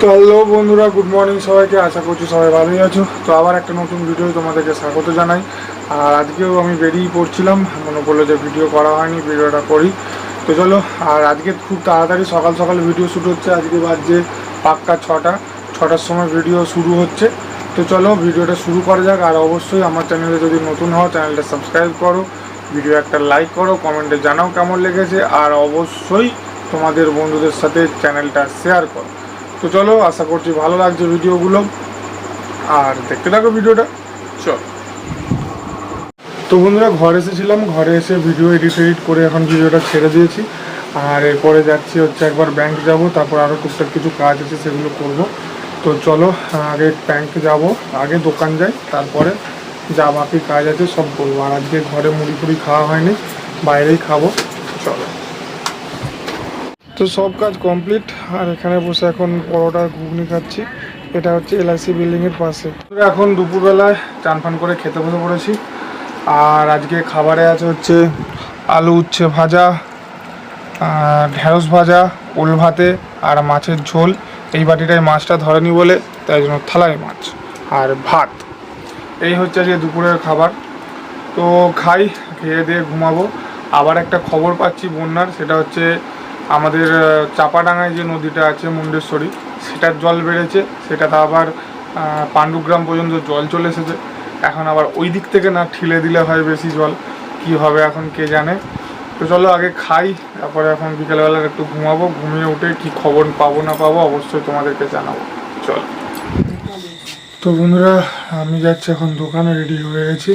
Hello বন্ধুরা, good morning সবাইকে, আশা করছি সবাই ভালোই আছো। তো আবার একটা নতুন ভিডিও তোমাদেরকে স্বাগত জানাই। আর আজকেও আমি বেরিয়ে পড়ছিলাম, মনে করল যে ভিডিও করা হয়নি, ভিডিওটা করি। তো চলো, আর আজকে খুব তাড়াতাড়ি সকাল সকাল ভিডিও শ্যুট হচ্ছে, আজকে বাজছে পাক্কা ছটা। ছটার সময় ভিডিও শুরু হচ্ছে। তো চলো, ভিডিওটা শুরু করা যাক। আর অবশ্যই আমার চ্যানেলে যদি নতুন হও, চ্যানেলটা সাবস্ক্রাইব করো। ভিডিও একটা লাইক করো, কমেন্টে জানাও কেমন লেগেছে। আর অবশ্যই তোমাদের বন্ধুদের সাথে চ্যানেলটা শেয়ার করো। তো চলো, আশা করছি ভালো লাগছে ভিডিওগুলো। আর দেখতে থাকো ভিডিওটা। চল। তো বন্ধুরা, ঘরে এসেছিলাম। ঘরে এসে ভিডিও এডিট এডিট করে এখন ভিডিওটা ছেড়ে দিয়েছি। আর এরপরে যাচ্ছি হচ্ছে একবার ব্যাংক যাব, তারপর আরও টুকটাক কিছু কাজ আছে সেগুলো করব। তো চলো, আগে ব্যাংক যাব, আগে দোকান যাই, তারপরে যা বাকি কাজ আছে সব করব। আর আজকে ঘরে মুড়ি ফুড়ি খাওয়া হয়নি, বাইরেই খাব। চলো। তো সব কাজ কমপ্লিট, আর এখানে বসে এখন পরোটা ঘুগনি খাচ্ছি। এটা হচ্ছে এলআইসি বিল্ডিংয়ের পাশে। এখন দুপুরবেলায় চান ফান করে খেতে বসে পড়েছি। আর আজকে খাবারে আছে হচ্ছে আলু উচ্ছে ভাজা ঢেঁড়স ভাজা, ওল ভাতে আর মাছের ঝোল। এই বাটিটায় মাছটা ধরেনি বলে, তাই জন্য থালায় মাছ আর ভাত। এই হচ্ছে আজকে দুপুরের খাবার। তো খাই, খেয়ে দিয়ে ঘুমাবো। আবার একটা খবর পাচ্ছি বন্যার, সেটা হচ্ছে আমাদের আহ, চাপাডাঙ্গায় যে নদীটা আছে মুন্ডেশ্বরী সেটার জল বেড়েছে সেটাতে আবার পাণ্ডুগ্রাম পর্যন্ত জল চলে এসেছে। এখন আবার ওই দিক থেকে না ঠিলে দিলে হয় বেশি জল কি হবে এখন কে জানে। তো চলো আগে খাই তারপরে এখন বিকেলবেলা একটু ঘুমাবো ঘুমিয়ে উঠে কি খবর পাবো না পাবো অবশ্যই তোমাদেরকে জানাব। চল। তো বন্ধুরা আমি যাচ্ছি এখন দোকানে রেডি হয়ে গেছি।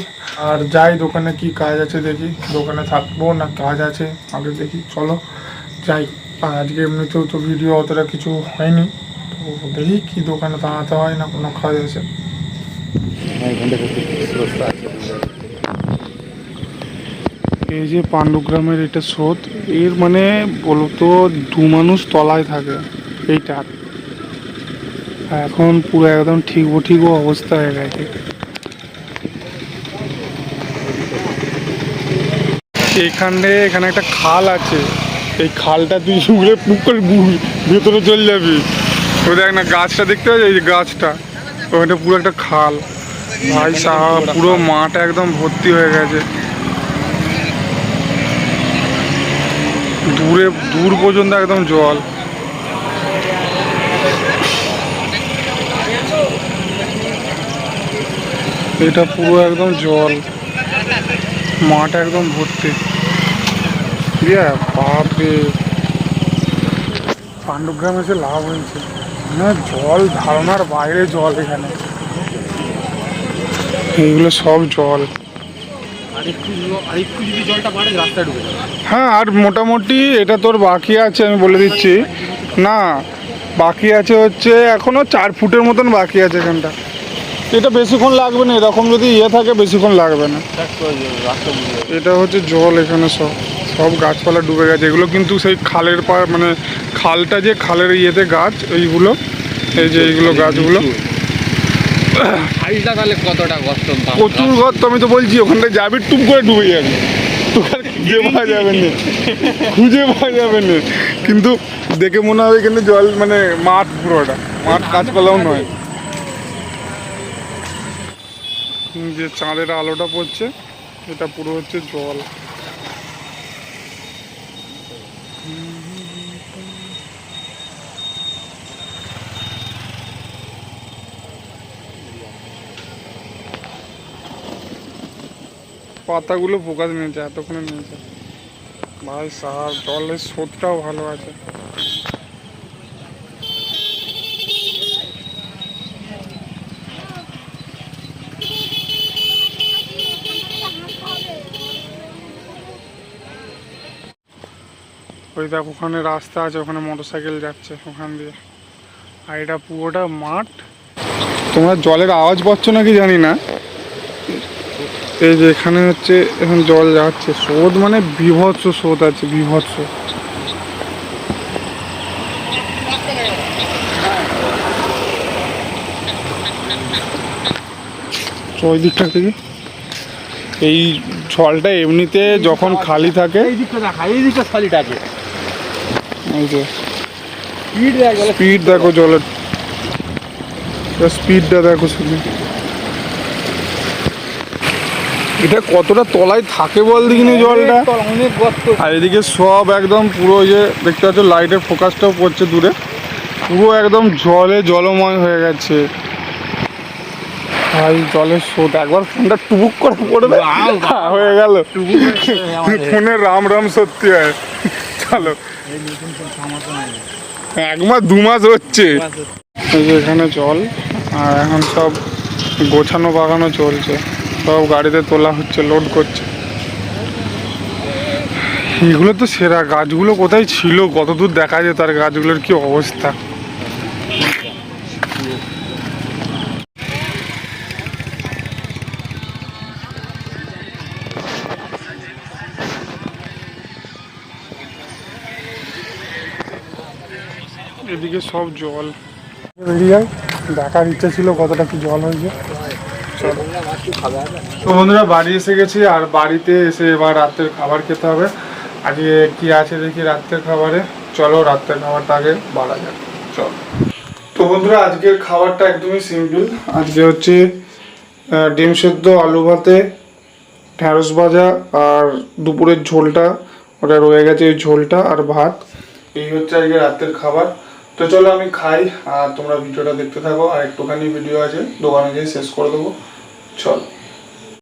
আর যাই দোকানে কি কাজ আছে দেখি দোকানে থাকব না কাজ আছে আগে দেখি চলো। যাই আজকে এমনিতেও তো ভিডিও অতটা কিছু হয়নি। তো দেখি কি দোকানে দাঁড়াতে হয় না কোনো কাজ আছে। এই যে পাণ্ডুগ্রামের এটা স্রোত এর মানে বলতো দু মানুষ তলায় থাকে এইটা। এখন পুরো একদম ঠিক ঠিক অবস্থা হয়ে গেছে। এখানে এখানে একটা খাল আছে। এই খালটা তুই উড়ে পুক করে ভেতরে চলে যাবি। ওই দেখ না, গাছটা দেখতে পাচ্ছি এই গাছটা। ওখানে পুরো একটা খাল। ভাই সাহাব, পুরো মাঠ একদম ভর্তি হয়ে গেছে। দূরে, দূর পর্যন্ত একদম জল। এটা পুরো একদম জল। মাঠ একদম ভর্তি। বাপরে। পাণ্ডুগ্রাম এসে লাভ হয়েছে হ্যাঁ জল ধারণার বাইরে জল এখানে। এইগুলো সব জল। হ্যাঁ আর মোটামুটি এটা তোর বাকি আছে আমি বলে দিচ্ছি। না বাকি আছে হচ্ছে এখনও চার ফুটের মতন বাকি আছে এখানটা। এটা বেশিক্ষণ লাগবে না এরকম যদি ইয়ে থাকে বেশিক্ষণ লাগবে না। এটা হচ্ছে জল এখানে সব। সব গাছপালা ডুবে গেছে। এগুলো কিন্তু সেই খালের পা মানে খালটা যে খালের ইয়েতে গাছ এইগুলো এই যে এইগুলো গাছগুলো। সাইজটা তাহলে কতটা কষ্ট প্রচুর ঘর তো আমি তো বলছি ওখানটায় যাবি টুপ করে ডুবে যাবে। খুঁজে পাওয়া যাবে না। খুঁজে পাওয়া যাবে না। কিন্তু দেখে মনে হবে এখানে জল মানে মাঠ পুরোটা। মাঠ গাছপালাও নয়। যে চাঁদের আলোটা পড়ছে এটা পুরো হচ্ছে জল। পাতাগুলো ফোকাস নিয়েছে এতক্ষণে নিয়েছে। ভাই সার জলের স্রোতটাও ভালো আছে। ওই দেখ, ওখানে রাস্তা আছে, ওখানে মোটর সাইকেল যাচ্ছে ওখান দিয়ে। আর এটা পুরোটা মাঠ। তোমরা জলের আওয়াজ পাচ্ছ নাকি জানি না। এই যে এখানে হচ্ছে, এখন জল যাচ্ছে। স্রোত মানে বিভৎস স্রোত আছে, বিভৎস। থেকে। এই জলটা এমনিতে যখন খালি থাকে খালিটা আছে এই যে। স্পিড দেখ স্পিড দেখো জলের স্পিডটা দেখো শুধু এটা কতটা তলায় থাকে বল দেখিনি জলটা? অনেক আর এদিকে সব একদম পুরো যে দেখতে পাচ্ছ লাইটের ফোকাসটাও পড়ছে দূরে। পুরো একদম জলে জলময় হয়ে গেছে। ভাই জলের স্রোত। একবার ফোনটা টুবুক করে পড়বে। হয়ে গেল। ফোনে রাম রাম সত্যি হয়। চলো এক মাস দু মাস হচ্ছে। এখানে জল আর এখন সব গোছানো বাগানো চলছে। সব গাড়িতে তোলা হচ্ছে লোড করছে। এগুলো তো সেরা। গাছগুলো কোথায় ছিল? কত দূর দেখা যেত আর গাছগুলোর কি অবস্থা? এদিকে সব জল। বেরিয়ে যায় দেখার ইচ্ছা ছিল কতটা কি জল হয়েছে। তো বন্ধুরা বাড়ি এসে গেছি আর বাড়িতে এসে এবার রাত্রের খাবার খেতে হবে। আজকে কি আছে দেখি রাত্রের খাবারে। চলো রাত্রের খাবারটা আগে বাড়া যাক। চলো। তো বন্ধুরা আজকের খাবারটা একদমই সিম্পল আজকে হচ্ছে ডিম সেদ্ধ আলু ভাতে ঢ্যাঁড়স ভাজা আর দুপুরের ঝোলটা। ওটা রয়ে গেছে ওই ঝোলটা আর ভাত। এই হচ্ছে আজকে রাতের খাবার। তো চলো আমি খাই, আর তোমরা ভিডিওটা দেখতে থাকো, আর একটুখানি ভিডিও আছে, দোকানে গিয়ে শেষ করে দেবো। চলো।